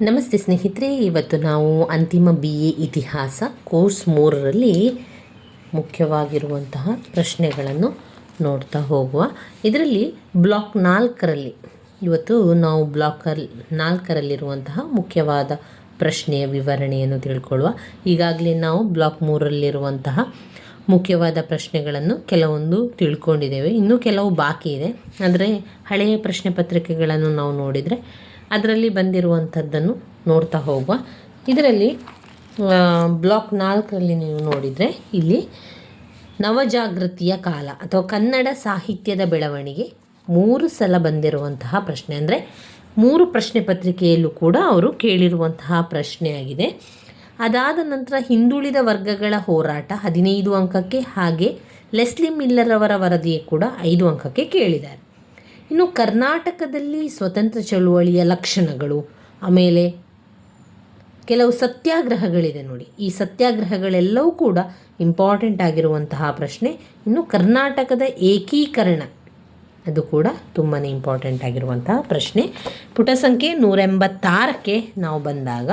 ನಮಸ್ತೆ ಸ್ನೇಹಿತರೆ, ಇವತ್ತು ನಾವು ಅಂತಿಮ ಬಿ ಎ ಇತಿಹಾಸ ಕೋರ್ಸ್ ಮೂರರಲ್ಲಿ ಮುಖ್ಯವಾಗಿರುವಂತಹ ಪ್ರಶ್ನೆಗಳನ್ನು ನೋಡ್ತಾ ಹೋಗುವ. ಇದರಲ್ಲಿ ಬ್ಲಾಕ್ ನಾಲ್ಕರಲ್ಲಿ, ಇವತ್ತು ನಾವು ಬ್ಲಾಕಲ್ಲಿ ನಾಲ್ಕರಲ್ಲಿರುವಂತಹ ಮುಖ್ಯವಾದ ಪ್ರಶ್ನೆಯ ವಿವರಣೆಯನ್ನು ತಿಳ್ಕೊಳ್ಳುವ. ಈಗಾಗಲೇ ನಾವು ಬ್ಲಾಕ್ ಮೂರರಲ್ಲಿರುವಂತಹ ಮುಖ್ಯವಾದ ಪ್ರಶ್ನೆಗಳನ್ನು ಕೆಲವೊಂದು ತಿಳ್ಕೊಂಡಿದ್ದೇವೆ. ಇನ್ನೂ ಕೆಲವು ಬಾಕಿ ಇದೆ. ಆದರೆ ಹಳೆಯ ಪ್ರಶ್ನೆ ಪತ್ರಿಕೆಗಳನ್ನು ನಾವು ನೋಡಿದರೆ ಅದರಲ್ಲಿ ಬಂದಿರುವಂಥದ್ದನ್ನು ನೋಡ್ತಾ ಹೋಗುವ. ಇದರಲ್ಲಿ ಬ್ಲಾಕ್ ನಾಲ್ಕರಲ್ಲಿ ನೀವು ನೋಡಿದರೆ ಇಲ್ಲಿ ನವಜಾಗೃತಿಯ ಕಾಲ ಅಥವಾ ಕನ್ನಡ ಸಾಹಿತ್ಯದ ಬೆಳವಣಿಗೆ ಮೂರು ಸಲ ಬಂದಿರುವಂತಹ ಪ್ರಶ್ನೆ. ಅಂದರೆ ಮೂರು ಪ್ರಶ್ನೆ ಪತ್ರಿಕೆಯಲ್ಲೂ ಕೂಡ ಅವರು ಕೇಳಿರುವಂತಹ ಪ್ರಶ್ನೆಯಾಗಿದೆ ಅದಾದ ನಂತರ ಹಿಂದುಳಿದ ವರ್ಗಗಳ ಹೋರಾಟ ಹದಿನೈದು ಅಂಕಕ್ಕೆ ಹಾಗೆ ಲೆಸ್ಲಿ ಮಿಲ್ಲರ್ ಅವರ ವರದಿಯೇ ಕೂಡ ಐದು ಅಂಕಕ್ಕೆ ಕೇಳಿದ್ದಾರೆ. ಇನ್ನು ಕರ್ನಾಟಕದಲ್ಲಿ ಸ್ವತಂತ್ರ ಚಳುವಳಿಯ ಲಕ್ಷಣಗಳು, ಆಮೇಲೆ ಕೆಲವು ಸತ್ಯಾಗ್ರಹಗಳಿದೆ ನೋಡಿ. ಈ ಸತ್ಯಾಗ್ರಹಗಳೆಲ್ಲವೂ ಕೂಡ ಇಂಪಾರ್ಟೆಂಟ್ ಆಗಿರುವಂತಹ ಪ್ರಶ್ನೆ. ಇನ್ನು ಕರ್ನಾಟಕದ ಏಕೀಕರಣ, ಅದು ಕೂಡ ತುಂಬಾ ಇಂಪಾರ್ಟೆಂಟ್ ಆಗಿರುವಂತಹ ಪ್ರಶ್ನೆ. ಪುಟ ಸಂಖ್ಯೆ ನೂರ ಎಂಬತ್ತಾರಕ್ಕೆ ನಾವು ಬಂದಾಗ,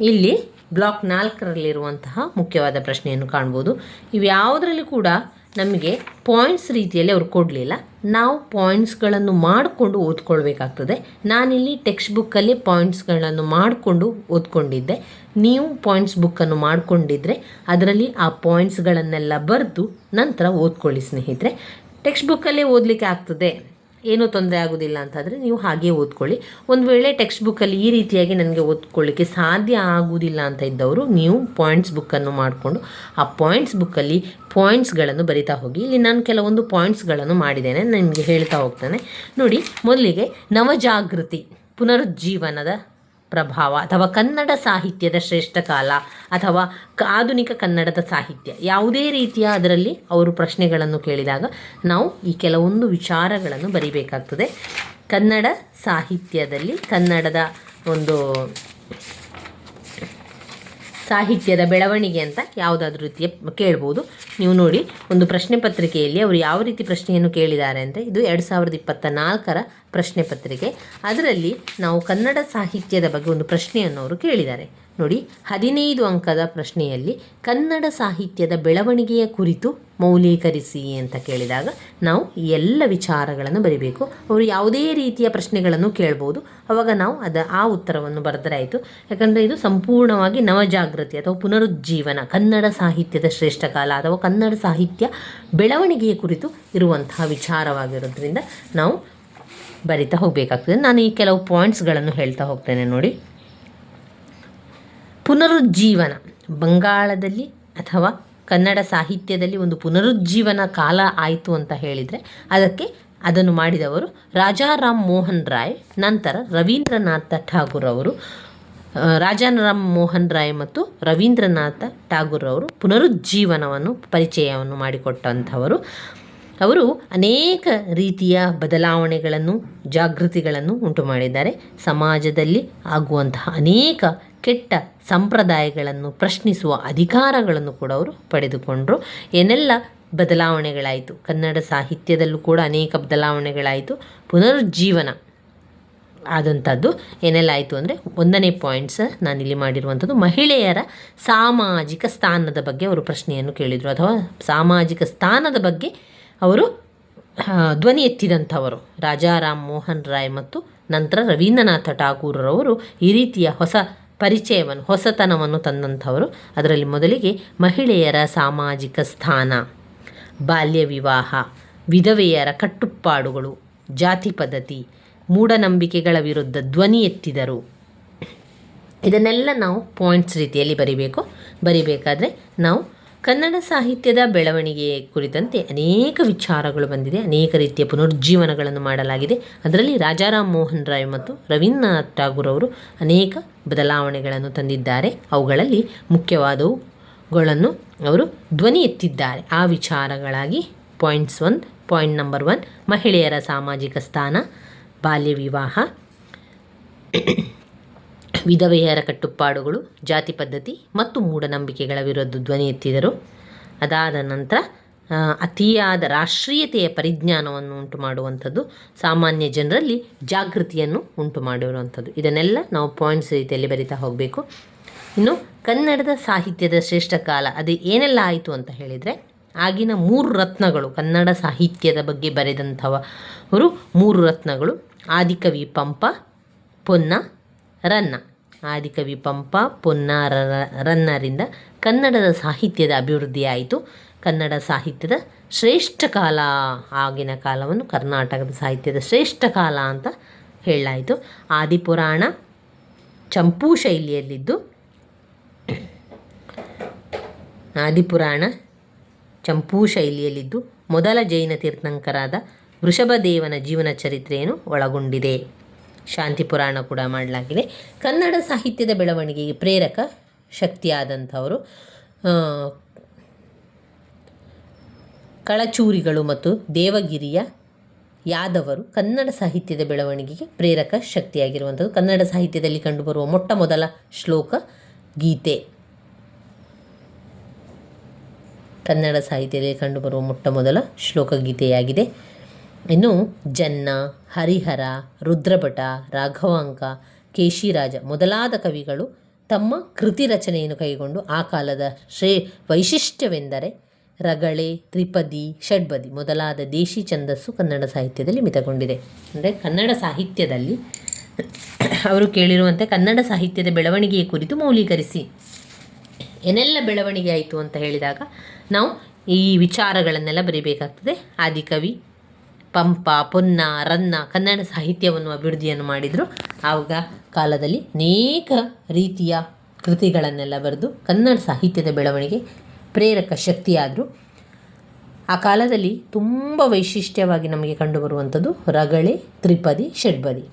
ಇಲ್ಲಿ ಬ್ಲಾಕ್ ನಾಲ್ಕರಲ್ಲಿರುವಂತಹ ಮುಖ್ಯವಾದ ಪ್ರಶ್ನೆಯನ್ನು ಕಾಣ್ಬೋದು. ಇವ್ಯಾವುದರಲ್ಲಿ ಕೂಡ ನಮಗೆ ಪಾಯಿಂಟ್ಸ್ ರೀತಿಯಲ್ಲಿ ಅವರು ಕೊಡಲಿಲ್ಲ. ನಾವು ಪಾಯಿಂಟ್ಸ್ಗಳನ್ನು ಮಾಡಿಕೊಂಡು ಓದ್ಕೊಳ್ಬೇಕಾಗ್ತದೆ. ನಾನಿಲ್ಲಿ ಟೆಕ್ಸ್ಟ್ ಬುಕ್ಕಲ್ಲಿ ಪಾಯಿಂಟ್ಸ್ಗಳನ್ನು ಮಾಡಿಕೊಂಡು ಓದ್ಕೊಂಡಿದ್ದೆ. ನೀವು ಪಾಯಿಂಟ್ಸ್ ಬುಕ್ಕನ್ನು ಮಾಡಿಕೊಂಡಿದ್ರೆ ಅದರಲ್ಲಿ ಆ ಪಾಯಿಂಟ್ಸ್ಗಳನ್ನೆಲ್ಲ ಬರೆದು ನಂತರ ಓದ್ಕೊಳ್ಳಿ ಸ್ನೇಹಿತರೆ. ಟೆಕ್ಸ್ಟ್ ಬುಕ್ಕಲ್ಲೇ ಓದಲಿಕ್ಕೆ ಆಗ್ತದೆ. ಏನೂ ತೊಂದರೆ ಆಗೋದಿಲ್ಲ ಅಂತಂದರೆ ನೀವು ಹಾಗೆ ಓದ್ಕೊಳ್ಳಿ. ಒಂದು ವೇಳೆ ಟೆಕ್ಸ್ಟ್ ಬುಕ್ಕಲ್ಲಿ ಈ ರೀತಿಯಾಗಿ ನನಗೆ ಓದ್ಕೊಳ್ಳಿಕ್ಕೆ ಸಾಧ್ಯ ಆಗುವುದಿಲ್ಲ ಅಂತ ಇದ್ದವರು ನೀವು ಪಾಯಿಂಟ್ಸ್ ಬುಕ್ಕನ್ನು ಮಾಡಿಕೊಂಡು ಆ ಪಾಯಿಂಟ್ಸ್ ಬುಕ್ಕಲ್ಲಿ ಪಾಯಿಂಟ್ಸ್ಗಳನ್ನು ಬರಿತಾ ಹೋಗಿ. ಇಲ್ಲಿ ನಾನು ಕೆಲವೊಂದು ಪಾಯಿಂಟ್ಸ್ಗಳನ್ನು ಮಾಡಿದ್ದೇನೆ, ನಿಮಗೆ ಹೇಳ್ತಾ ಹೋಗ್ತಾನೆ. ನೋಡಿ, ಮೊದಲಿಗೆ ನವಜಾಗೃತಿ, ಪುನರುಜ್ಜೀವನದ ಪ್ರಭಾವ ಅಥವಾ ಕನ್ನಡ ಸಾಹಿತ್ಯದ ಶ್ರೇಷ್ಠ ಕಾಲ ಅಥವಾ ಆಧುನಿಕ ಕನ್ನಡದ ಸಾಹಿತ್ಯ. ಯಾವುದೇ ರೀತಿಯ ಅದರಲ್ಲಿ ಅವರು ಪ್ರಶ್ನೆಗಳನ್ನು ಕೇಳಿದಾಗ ನಾವು ಈ ಕೆಲವೊಂದು ವಿಚಾರಗಳನ್ನು ಬರಿಬೇಕಾಗ್ತದೆ. ಕನ್ನಡ ಸಾಹಿತ್ಯದಲ್ಲಿ ಕನ್ನಡದ ಒಂದು ಸಾಹಿತ್ಯದ ಬೆಳವಣಿಗೆ ಅಂತ ಯಾವುದಾದ್ರೂ ರೀತಿಯ ಕೇಳ್ಬೋದು. ನೀವು ನೋಡಿ, ಒಂದು ಪ್ರಶ್ನೆ ಪತ್ರಿಕೆಯಲ್ಲಿ ಅವರು ಯಾವ ರೀತಿ ಪ್ರಶ್ನೆಯನ್ನು ಕೇಳಿದ್ದಾರೆ ಅಂದರೆ ಇದು ಎರಡು ಸಾವಿರದ ಇಪ್ಪತ್ತ ನಾಲ್ಕರ ಪ್ರಶ್ನೆ ಪತ್ರಿಕೆ. ಅದರಲ್ಲಿ ನಾವು ಕನ್ನಡ ಸಾಹಿತ್ಯದ ಬಗ್ಗೆ ಒಂದು ಪ್ರಶ್ನೆಯನ್ನು ಅವರು ಕೇಳಿದ್ದಾರೆ. ನೋಡಿ, ಹದಿನೈದು ಅಂಕದ ಪ್ರಶ್ನೆಯಲ್ಲಿ ಕನ್ನಡ ಸಾಹಿತ್ಯದ ಬೆಳವಣಿಗೆಯ ಕುರಿತು ಮೌಲ್ಯೀಕರಿಸಿ ಅಂತ ಕೇಳಿದಾಗ ನಾವು ಎಲ್ಲ ವಿಚಾರಗಳನ್ನು ಬರಿಬೇಕು. ಅವರು ಯಾವುದೇ ರೀತಿಯ ಪ್ರಶ್ನೆಗಳನ್ನು ಕೇಳ್ಬೋದು. ಅವಾಗ ನಾವು ಅದ, ಆ ಉತ್ತರವನ್ನು ಬರೆದರೆ ಆಯಿತು. ಯಾಕಂದರೆ ಇದು ಸಂಪೂರ್ಣವಾಗಿ ನವಜಾಗೃತಿ ಅಥವಾ ಪುನರುಜ್ಜೀವನ, ಕನ್ನಡ ಸಾಹಿತ್ಯದ ಶ್ರೇಷ್ಠ ಕಾಲ ಅಥವಾ ಕನ್ನಡ ಸಾಹಿತ್ಯ ಬೆಳವಣಿಗೆಯ ಕುರಿತು ಇರುವಂತಹ ವಿಚಾರವಾಗಿರೋದ್ರಿಂದ ನಾವು ಬರಿತಾ ಹೋಗಬೇಕಾಗ್ತದೆ. ನಾನು ಈ ಕೆಲವು ಪಾಯಿಂಟ್ಸ್ಗಳನ್ನು ಹೇಳ್ತಾ ಹೋಗ್ತೇನೆ ನೋಡಿ. ಪುನರುಜ್ಜೀವನ, ಬಂಗಾಳದಲ್ಲಿ ಅಥವಾ ಕನ್ನಡ ಸಾಹಿತ್ಯದಲ್ಲಿ ಒಂದು ಪುನರುಜ್ಜೀವನ ಕಾಲ ಆಯಿತು ಅಂತ ಹೇಳಿದರೆ ಅದಕ್ಕೆ ಅದನ್ನು ಮಾಡಿದವರು ರಾಜಾರಾಮ್ ಮೋಹನ್ ರಾಯ್, ನಂತರ ರವೀಂದ್ರನಾಥ ಠಾಗೂರ್ ಅವರು. ರಾಜಾರಾಮ್ ಮೋಹನ್ ರಾಯ್ ಮತ್ತು ರವೀಂದ್ರನಾಥ ಠಾಗೂರ್ ಅವರು ಪುನರುಜ್ಜೀವನವನ್ನು, ಪರಿಚಯವನ್ನು ಮಾಡಿಕೊಟ್ಟಂಥವರು. ಅವರು ಅನೇಕ ರೀತಿಯ ಬದಲಾವಣೆಗಳನ್ನು, ಜಾಗೃತಿಗಳನ್ನು ಉಂಟು ಮಾಡಿದ್ದಾರೆ ಸಮಾಜದಲ್ಲಿ ಆಗುವಂತಹ ಅನೇಕ ಕೆಟ್ಟ ಸಂಪ್ರದಾಯಗಳನ್ನು ಪ್ರಶ್ನಿಸುವ ಅಧಿಕಾರಗಳನ್ನು ಕೂಡ ಅವರು ಪಡೆದುಕೊಂಡರು. ಏನೆಲ್ಲ ಬದಲಾವಣೆಗಳಾಯಿತು? ಕನ್ನಡ ಸಾಹಿತ್ಯದಲ್ಲೂ ಕೂಡ ಅನೇಕ ಬದಲಾವಣೆಗಳಾಯಿತು. ಪುನರುಜ್ಜೀವನ ಆದಂಥದ್ದು ಏನೆಲ್ಲ ಆಯಿತು ಅಂದರೆ ಒಂದನೇ ಪಾಯಿಂಟ್ಸ್ ನಾನಿಲ್ಲಿ ಮಾಡಿರುವಂಥದ್ದು. ಮಹಿಳೆಯರ ಸಾಮಾಜಿಕ ಸ್ಥಾನದ ಬಗ್ಗೆ ಅವರು ಪ್ರಶ್ನೆಯನ್ನು ಕೇಳಿದರು. ಅಥವಾ ಸಾಮಾಜಿಕ ಸ್ಥಾನದ ಬಗ್ಗೆ ಅವರು ಧ್ವನಿ ಎತ್ತಿದಂಥವರು. ರಾಜಾರಾಮ್ ಮೋಹನ್ ರಾಯ್ ಮತ್ತು ನಂತರ ರವೀಂದ್ರನಾಥ ಠಾಕೂರ್ರವರು ಈ ರೀತಿಯ ಹೊಸ ಪರಿಚಯವನ್ನು, ಹೊಸತನವನ್ನು ತಂದಂಥವರು. ಅದರಲ್ಲಿ ಮೊದಲಿಗೆ ಮಹಿಳೆಯರ ಸಾಮಾಜಿಕ ಸ್ಥಾನ, ಬಾಲ್ಯ ವಿವಾಹ, ವಿಧವೆಯರ ಕಟ್ಟುಪಾಡುಗಳು ಜಾತಿ ಪದ್ಧತಿ, ಮೂಢನಂಬಿಕೆಗಳ ವಿರುದ್ಧ ಧ್ವನಿ ಎತ್ತಿದರು. ಇದನ್ನೆಲ್ಲ ನಾವು ಪಾಯಿಂಟ್ಸ್ ರೀತಿಯಲ್ಲಿ ಬರಿಬೇಕು. ಬರಿಬೇಕಾದ್ರೆ ನಾವು ಕನ್ನಡ ಸಾಹಿತ್ಯದ ಬೆಳವಣಿಗೆ ಕುರಿತಂತೆ ಅನೇಕ ವಿಚಾರಗಳು ಬಂದಿದೆ. ಅನೇಕ ರೀತಿಯ ಪುನರುಜ್ಜೀವನಗಳನ್ನು ಮಾಡಲಾಗಿದೆ. ಅದರಲ್ಲಿ ರಾಜಾರಾಮ್ ಮೋಹನ್ ರಾಯ್ ಮತ್ತು ರವೀಂದ್ರನಾಥ್ ಠಾಗೂರ್ ಅವರು ಅನೇಕ ಬದಲಾವಣೆಗಳನ್ನು ತಂದಿದ್ದಾರೆ. ಅವುಗಳಲ್ಲಿ ಮುಖ್ಯವಾದವುಗಳನ್ನು ಅವರು ಧ್ವನಿ ಎತ್ತಿದ್ದಾರೆ. ಆ ವಿಚಾರಗಳಾಗಿ points one, point number one, ಮಹಿಳೆಯರ ಸಾಮಾಜಿಕ ಸ್ಥಾನ ಬಾಲ್ಯ ವಿವಾಹ ವಿಧವೆಯರ ಕಟ್ಟುಪಾಡುಗಳು, ಜಾತಿ ಪದ್ಧತಿ ಮತ್ತು ಮೂಢನಂಬಿಕೆಗಳ ವಿರುದ್ಧ ಧ್ವನಿ ಎತ್ತಿದರು. ಅದಾದ ನಂತರ ಅತಿಯಾದ ರಾಷ್ಟ್ರೀಯತೆಯ ಪರಿಜ್ಞಾನವನ್ನು ಉಂಟು ಮಾಡುವಂಥದ್ದು ಸಾಮಾನ್ಯ ಜನರಲ್ಲಿ ಜಾಗೃತಿಯನ್ನು ಉಂಟು ಮಾಡಿರುವಂಥದ್ದು ಇದನ್ನೆಲ್ಲ ನಾವು ಪಾಯಿಂಟ್ಸ್ ರೀತಿಯಲ್ಲಿ ಬರಿತಾ ಹೋಗಬೇಕು. ಇನ್ನು, ಕನ್ನಡದ ಸಾಹಿತ್ಯದ ಶ್ರೇಷ್ಠ ಕಾಲ, ಅದು ಏನೆಲ್ಲ ಆಯಿತು ಅಂತ ಹೇಳಿದರೆ, ಆಗಿನ ಮೂರು ರತ್ನಗಳು, ಕನ್ನಡ ಸಾಹಿತ್ಯದ ಬಗ್ಗೆ ಬರೆದಂಥವರು ಮೂರು ರತ್ನಗಳು. ಆದಿಕವಿ ಪಂಪ, ಪೊನ್ನ, ರನ್ನ. ಆದಿಕವಿ ಪಂಪ ಪೊನ್ನಾರರನ್ನರಿಂದ ರನ್ನರಿಂದ ಕನ್ನಡದ ಸಾಹಿತ್ಯದ ಅಭಿವೃದ್ಧಿಯಾಯಿತು. ಕನ್ನಡ ಸಾಹಿತ್ಯದ ಶ್ರೇಷ್ಠ ಕಾಲ ಆಗಿನ ಕಾಲವನ್ನು ಕರ್ನಾಟಕದ ಸಾಹಿತ್ಯದ ಶ್ರೇಷ್ಠ ಕಾಲ ಅಂತ ಹೇಳಲಾಯಿತು. ಆದಿಪುರಾಣ ಚಂಪೂ ಶೈಲಿಯಲ್ಲಿದ್ದು, ಆದಿಪುರಾಣ ಚಂಪೂ ಶೈಲಿಯಲ್ಲಿದ್ದು ಮೊದಲ ಜೈನ ತೀರ್ಥಂಕರಾದ ವೃಷಭದೇವನ ಜೀವನ ಚರಿತ್ರೆಯನ್ನು ಒಳಗೊಂಡಿದೆ. ಶಾಂತಿ ಪುರಾಣ ಕೂಡ ಮಾಡಲಾಗಿದೆ. ಕನ್ನಡ ಸಾಹಿತ್ಯದ ಬೆಳವಣಿಗೆಗೆ ಪ್ರೇರಕ ಶಕ್ತಿಯಾದಂಥವರು ಕಳಚೂರಿಗಳು ಮತ್ತು ದೇವಗಿರಿಯ ಯಾದವರು ಕನ್ನಡ ಸಾಹಿತ್ಯದ ಬೆಳವಣಿಗೆಗೆ ಪ್ರೇರಕ ಶಕ್ತಿಯಾಗಿರುವಂಥದ್ದು. ಕನ್ನಡ ಸಾಹಿತ್ಯದಲ್ಲಿ ಕಂಡುಬರುವ ಮೊಟ್ಟ ಮೊದಲ ಶ್ಲೋಕ ಗೀತೆ. ಕನ್ನಡ ಸಾಹಿತ್ಯದಲ್ಲಿ ಕಂಡುಬರುವ ಮೊಟ್ಟ ಮೊದಲ ಶ್ಲೋಕ ಗೀತೆಯಾಗಿದೆ. ಇನ್ನು ಜನ್ನ, ಹರಿಹರ, ರುದ್ರಭಟ, ರಾಘವಾಂಕ, ಕೇಶಿರಾಜ ಮೊದಲಾದ ಕವಿಗಳು ತಮ್ಮ ಕೃತಿ ರಚನೆಯನ್ನು ಕೈಗೊಂಡು ಆ ಕಾಲದ ಶ್ರೇ ವೈಶಿಷ್ಟ್ಯವೆಂದರೆ ರಗಳೆ, ತ್ರಿಪದಿ, ಷಡ್ಬದಿ ಮೊದಲಾದ ದೇಶಿ ಛಂದಸ್ಸು ಕನ್ನಡ ಸಾಹಿತ್ಯದಲ್ಲಿ ಮಿತಗೊಂಡಿದೆ. ಅಂದರೆ ಕನ್ನಡ ಸಾಹಿತ್ಯದಲ್ಲಿ ಅವರು ಕೇಳಿರುವಂತೆ ಕನ್ನಡ ಸಾಹಿತ್ಯದ ಬೆಳವಣಿಗೆಯ ಕುರಿತು ಮೌಲೀಕರಿಸಿ ಏನೆಲ್ಲ ಬೆಳವಣಿಗೆ ಆಯಿತು ಅಂತ ಹೇಳಿದಾಗ ನಾವು ಈ ವಿಚಾರಗಳನ್ನೆಲ್ಲ ಬರೀಬೇಕಾಗ್ತದೆ. ಆದಿಕವಿ ಪಂಪ, ಪೊನ್ನ, ರನ್ನ, ಕನ್ನಡ ಸಾಹಿತ್ಯವನ್ನು ಅಭಿವೃದ್ಧಿಯನ್ನು ಮಾಡಿದರು. ಆವಾಗ ಕಾಲದಲ್ಲಿ ಅನೇಕ ರೀತಿಯ ಕೃತಿಗಳನ್ನೆಲ್ಲ ಬರೆದು ಕನ್ನಡ ಸಾಹಿತ್ಯದ ಬೆಳವಣಿಗೆ ಪ್ರೇರಕ ಶಕ್ತಿಯಾದರು. ಆ ಕಾಲದಲ್ಲಿ ತುಂಬ ವೈಶಿಷ್ಟ್ಯವಾಗಿ ನಮಗೆ ಕಂಡುಬರುವಂಥದ್ದು ರಗಳೆ, ತ್ರಿಪದಿ ಷಡ್ಬದಿ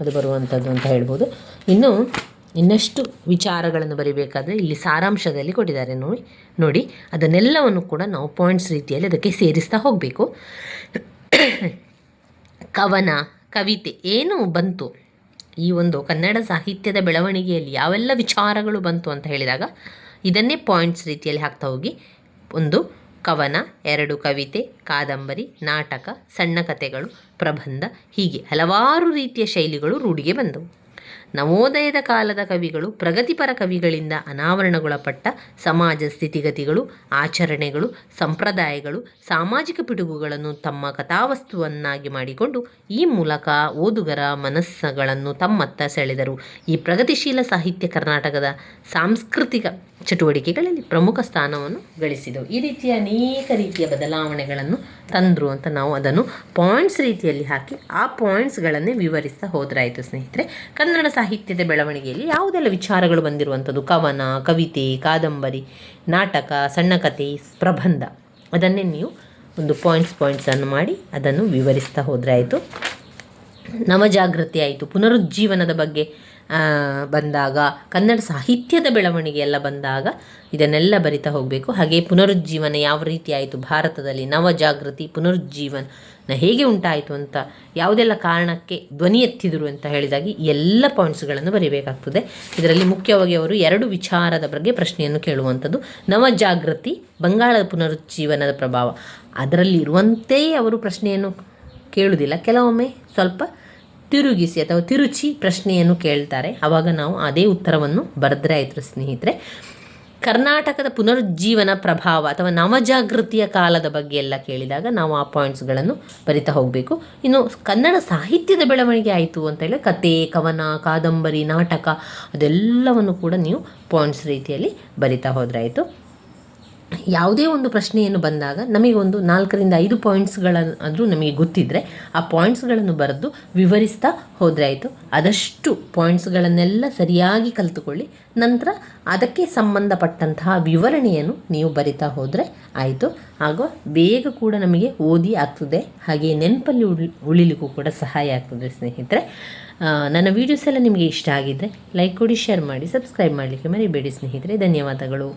ಅದು ಬರುವಂಥದ್ದು ಅಂತ ಹೇಳ್ಬೋದು. ಇನ್ನು ಇನ್ನಷ್ಟು ವಿಚಾರಗಳನ್ನು ಬರಿಬೇಕಾದರೆ ಇಲ್ಲಿ ಸಾರಾಂಶದಲ್ಲಿ ಕೊಟ್ಟಿದ್ದಾರೆ ನೋಡಿ ನೋಡಿ. ಅದನ್ನೆಲ್ಲವನ್ನು ಕೂಡ ನಾವು ಪಾಯಿಂಟ್ಸ್ ರೀತಿಯಲ್ಲಿ ಅದಕ್ಕೆ ಸೇರಿಸ್ತಾ ಹೋಗಬೇಕು. ಕವನ, ಕವಿತೆ ಏನು ಬಂತು. ಈ ಒಂದು ಕನ್ನಡ ಸಾಹಿತ್ಯದ ಬೆಳವಣಿಗೆಯಲ್ಲಿ ಯಾವೆಲ್ಲ ವಿಚಾರಗಳು ಬಂತು ಅಂತ ಹೇಳಿದಾಗ ಇದನ್ನೇ ಪಾಯಿಂಟ್ಸ್ ರೀತಿಯಲ್ಲಿ ಹಾಕ್ತಾ ಹೋಗಿ. ಒಂದು, ಕವನ, ಎರಡು, ಕವಿತೆ, ಕಾದಂಬರಿ, ನಾಟಕ, ಸಣ್ಣ ಕಥೆಗಳು ಪ್ರಬಂಧ ಹೀಗೆ ಹಲವಾರು ರೀತಿಯ ಶೈಲಿಗಳು ರೂಢಿಗೆ ಬಂದವು. ನವೋದಯದ ಕಾಲದ ಕವಿಗಳು, ಪ್ರಗತಿಪರ ಕವಿಗಳಿಂದ ಅನಾವರಣಗೊಳಪಟ್ಟ ಸಮಾಜ ಸ್ಥಿತಿಗತಿಗಳು, ಆಚರಣೆಗಳು, ಸಂಪ್ರದಾಯಗಳು, ಸಾಮಾಜಿಕ ಪಿಡುಗುಗಳನ್ನು ತಮ್ಮ ಕಥಾವಸ್ತುವನ್ನಾಗಿ ಮಾಡಿಕೊಂಡು ಈ ಮೂಲಕ ಓದುಗರ ಮನಸ್ಸುಗಳನ್ನು ತಮ್ಮತ್ತ ಸೆಳೆದರು. ಈ ಪ್ರಗತಿಶೀಲ ಸಾಹಿತ್ಯ ಕರ್ನಾಟಕದ ಸಾಂಸ್ಕೃತಿಕ ಚಟುವಟಿಕೆಗಳಲ್ಲಿ ಪ್ರಮುಖ ಸ್ಥಾನವನ್ನು ಗಳಿಸಿದವು. ಈ ರೀತಿಯ ಅನೇಕ ರೀತಿಯ ಬದಲಾವಣೆಗಳನ್ನು ತಂದರು ಅಂತ ನಾವು ಅದನ್ನು ಪಾಯಿಂಟ್ಸ್ ರೀತಿಯಲ್ಲಿ ಹಾಕಿ ಆ ಪಾಯಿಂಟ್ಸ್ಗಳನ್ನೇ ವಿವರಿಸ್ತಾ ಹೋದ್ರಾಯಿತು ಸ್ನೇಹಿತರೆ. ಕನ್ನಡ ಸಾಹಿತ್ಯದ ಬೆಳವಣಿಗೆಯಲ್ಲಿ ಯಾವುದೆಲ್ಲ ವಿಚಾರಗಳು ಬಂದಿರುವಂಥದ್ದು? ಕವನ, ಕವಿತೆ, ಕಾದಂಬರಿ, ನಾಟಕ ಸಣ್ಣ ಕಥೆ ಪ್ರಬಂಧ. ಅದನ್ನೇ ನೀವು ಒಂದು ಪಾಯಿಂಟ್ಸ್ ಪಾಯಿಂಟ್ಸನ್ನು ಮಾಡಿ ಅದನ್ನು ವಿವರಿಸ್ತಾ ಹೋದ್ರಾಯಿತು. ನವಜಾಗೃತಿ ಆಯಿತು. ಪುನರುಜ್ಜೀವನದ ಬಗ್ಗೆ ಬಂದಾಗ ಕನ್ನಡ ಸಾಹಿತ್ಯದ ಬೆಳವಣಿಗೆ ಎಲ್ಲ ಬಂದಾಗ ಇದನ್ನೆಲ್ಲ ಬರಿತಾ ಹೋಗಬೇಕು. ಹಾಗೆ ಪುನರುಜ್ಜೀವನ ಯಾವ ರೀತಿ ಆಯಿತು? ಭಾರತದಲ್ಲಿ ನವಜಾಗೃತಿ ಪುನರುಜ್ಜೀವನ ಹೇಗೆ ಉಂಟಾಯಿತು ಅಂತ ಯಾವುದೆಲ್ಲ ಕಾರಣಕ್ಕೆ ಧ್ವನಿ ಎತ್ತಿದರು ಅಂತ ಹೇಳಿದಾಗ ಎಲ್ಲ ಪಾಯಿಂಟ್ಸ್ಗಳನ್ನು ಬರೀಬೇಕಾಗ್ತದೆ. ಇದರಲ್ಲಿ ಮುಖ್ಯವಾಗಿ ಅವರು ಎರಡು ವಿಚಾರದ ಬಗ್ಗೆ ಪ್ರಶ್ನೆಯನ್ನು ಕೇಳುವಂಥದ್ದು. ನವಜಾಗೃತಿ ಬಂಗಾಳದ ಪುನರುಜ್ಜೀವನದ ಪ್ರಭಾವ. ಅದರಲ್ಲಿ ಇರುವಂತೆಯೇ ಅವರು ಪ್ರಶ್ನೆಯನ್ನು ಕೇಳುವುದಿಲ್ಲ ಕೆಲವೊಮ್ಮೆ ಸ್ವಲ್ಪ ತಿರುಗಿಸಿ ಅಥವಾ ತಿರುಚಿ ಪ್ರಶ್ನೆಯನ್ನು ಕೇಳ್ತಾರೆ. ಆವಾಗ ನಾವು ಅದೇ ಉತ್ತರವನ್ನು ಬರೆದ್ರೆ ಆಯ್ತು ಸ್ನೇಹಿತರೆ. ಕರ್ನಾಟಕದ ಪುನರುಜ್ಜೀವನ ಪ್ರಭಾವ ಅಥವಾ ನವಜಾಗೃತಿಯ ಕಾಲದ ಬಗ್ಗೆ ಎಲ್ಲ ಕೇಳಿದಾಗ ನಾವು ಆ ಪಾಯಿಂಟ್ಸ್ಗಳನ್ನು ಬರಿತಾ ಹೋಗಬೇಕು. ಇನ್ನು ಕನ್ನಡ ಸಾಹಿತ್ಯದ ಬೆಳವಣಿಗೆ ಆಯಿತು ಅಂತ ಹೇಳಿ ಕತೆ, ಕವನ, ಕಾದಂಬರಿ, ನಾಟಕ ಅದೆಲ್ಲವನ್ನು ಕೂಡ ನೀವು ಪಾಯಿಂಟ್ಸ್ ರೀತಿಯಲ್ಲಿ ಬರಿತಾ ಹೋದ್ರಾಯಿತು ಯಾವುದೇ ಒಂದು ಪ್ರಶ್ನೆಯನ್ನು ಬಂದಾಗ ನಮಗೆ ಒಂದು ನಾಲ್ಕರಿಂದ ಐದು ಪಾಯಿಂಟ್ಸ್ಗಳನ್ನು ಆದರೂ ನಮಗೆ ಗೊತ್ತಿದ್ದರೆ ಆ ಪಾಯಿಂಟ್ಸ್ಗಳನ್ನು ಬರೆದು ವಿವರಿಸ್ತಾ ಹೋದರೆ ಆಯಿತು. ಆದಷ್ಟು ಪಾಯಿಂಟ್ಸ್ಗಳನ್ನೆಲ್ಲ ಸರಿಯಾಗಿ ಕಲಿತುಕೊಳ್ಳಿ. ನಂತರ ಅದಕ್ಕೆ ಸಂಬಂಧಪಟ್ಟಂತಹ ವಿವರಣೆಯನ್ನು ನೀವು ಬರಿತಾ ಹೋದರೆ ಆಯಿತು. ಹಾಗೂ ಬೇಗ ಕೂಡ ನಮಗೆ ಓದಿ ಆಗ್ತದೆ. ಹಾಗೆ ನೆನಪಲ್ಲಿ ಉಳಿ, ಉಳಿಲಿಕ್ಕೂ ಕೂಡ ಸಹಾಯ ಆಗ್ತದೆ ಸ್ನೇಹಿತರೆ. ನನ್ನ ವೀಡಿಯೋಸ್ ಎಲ್ಲ ನಿಮಗೆ ಇಷ್ಟ ಆಗಿದ್ದರೆ ಲೈಕ್ ಕೊಡಿ ಶೇರ್ ಮಾಡಿ ಸಬ್ಸ್ಕ್ರೈಬ್ ಮಾಡಲಿಕ್ಕೆ ಮರಿಬೇಡಿ ಸ್ನೇಹಿತರೆ. ಧನ್ಯವಾದಗಳು.